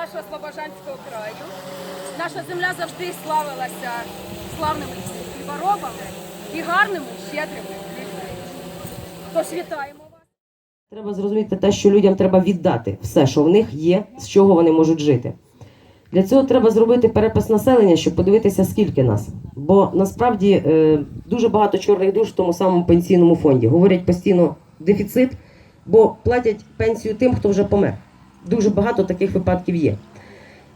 нашого Слобожанського краю. Наша земля завжди славилася славними хліборобами і гарними, щедрими людьми. Тож вітаємо вас. Треба зрозуміти те, що людям треба віддати все, що в них є, з чого вони можуть жити. Для цього треба зробити перепис населення, щоб подивитися, скільки нас. Бо насправді е, дуже багато чорних душ в тому самому пенсійному фонді. Говорять постійно дефіцит, бо платять пенсію тим, хто вже помер. Дуже багато таких випадків є.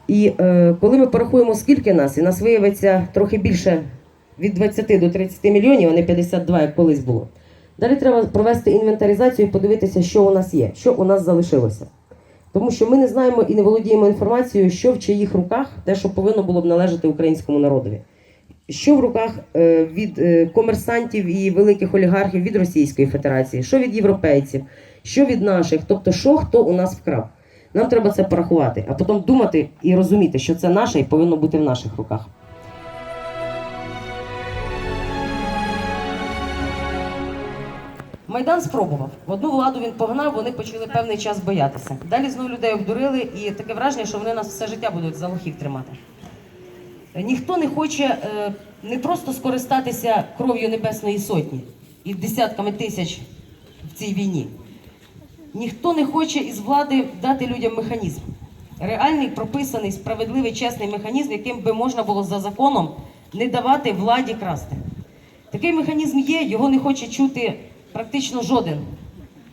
І е, коли ми порахуємо, скільки нас, і нас виявиться трохи більше від 20 до 30 мільйонів, а не 52, як колись було. Далі треба провести інвентаризацію і подивитися, що у нас є, що у нас залишилося. Тому що ми не знаємо і не володіємо інформацією, що в чиїх руках те, що повинно було б належати українському народові. Що в руках е, від е, комерсантів і великих олігархів від Російської Федерації, що від європейців, що від наших, тобто, що хто у нас вкрав. Нам треба це порахувати, а потім думати і розуміти, що це наше і повинно бути в наших руках. Майдан спробував. В одну владу він погнав, вони почали певний час боятися. Далі знову людей обдурили, і таке враження, що вони нас все життя будуть за лохів тримати. Ніхто не хоче е, не просто скористатися кров'ю Небесної Сотні і десятками тисяч в цій війні. Ніхто не хоче із влади дати людям механізм. Реальний, прописаний, справедливий, чесний механізм, яким би можна було за законом не давати владі красти. Такий механізм є, його не хоче чути практично жоден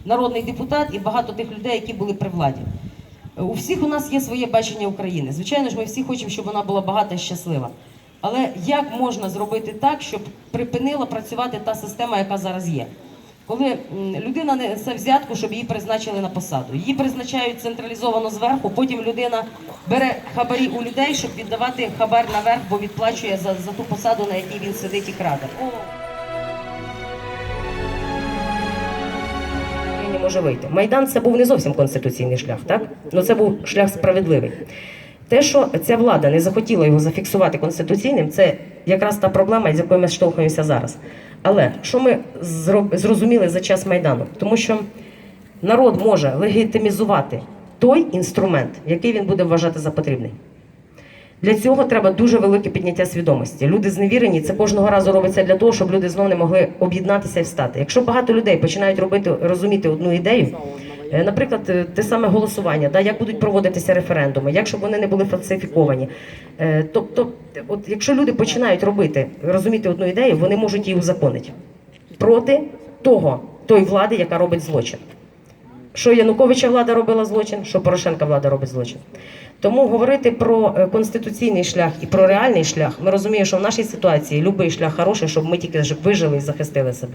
народний депутат і багато тих людей, які були при владі. У всіх у нас є своє бачення України. Звичайно ж, ми всі хочемо, щоб вона була багата і щаслива. Але як можна зробити так, щоб припинила працювати та система, яка зараз є? Коли людина несе взятку, щоб її призначили на посаду. Її призначають централізовано зверху, потім людина бере хабарі у людей, щоб віддавати хабар наверх, бо відплачує за, за ту посаду, на якій він сидить і краде. не може вийти. Майдан це був не зовсім конституційний шлях, так? Ну це був шлях справедливий. Те, що ця влада не захотіла його зафіксувати конституційним, це якраз та проблема, з якою ми штовхуємося зараз. Але що ми зрозуміли за час Майдану? Тому що народ може легітимізувати той інструмент, який він буде вважати за потрібний. Для цього треба дуже велике підняття свідомості. Люди зневірені, це кожного разу робиться для того, щоб люди знову не могли об'єднатися і встати. Якщо багато людей починають робити розуміти одну ідею, наприклад, е, те саме голосування, да, як будуть проводитися референдуми, як щоб вони не були фальсифіковані. Е, Тобто, от якщо люди починають робити розуміти одну ідею, вони можуть її узаконити проти того, тої влади, яка робить злочин. Що Януковича влада робила злочин, що Порошенка влада робить злочин. Тому говорити про е, конституційний шлях і про реальний шлях, ми розуміємо, що в нашій ситуації будь-який шлях хороший, щоб ми тільки вижили і захистили себе.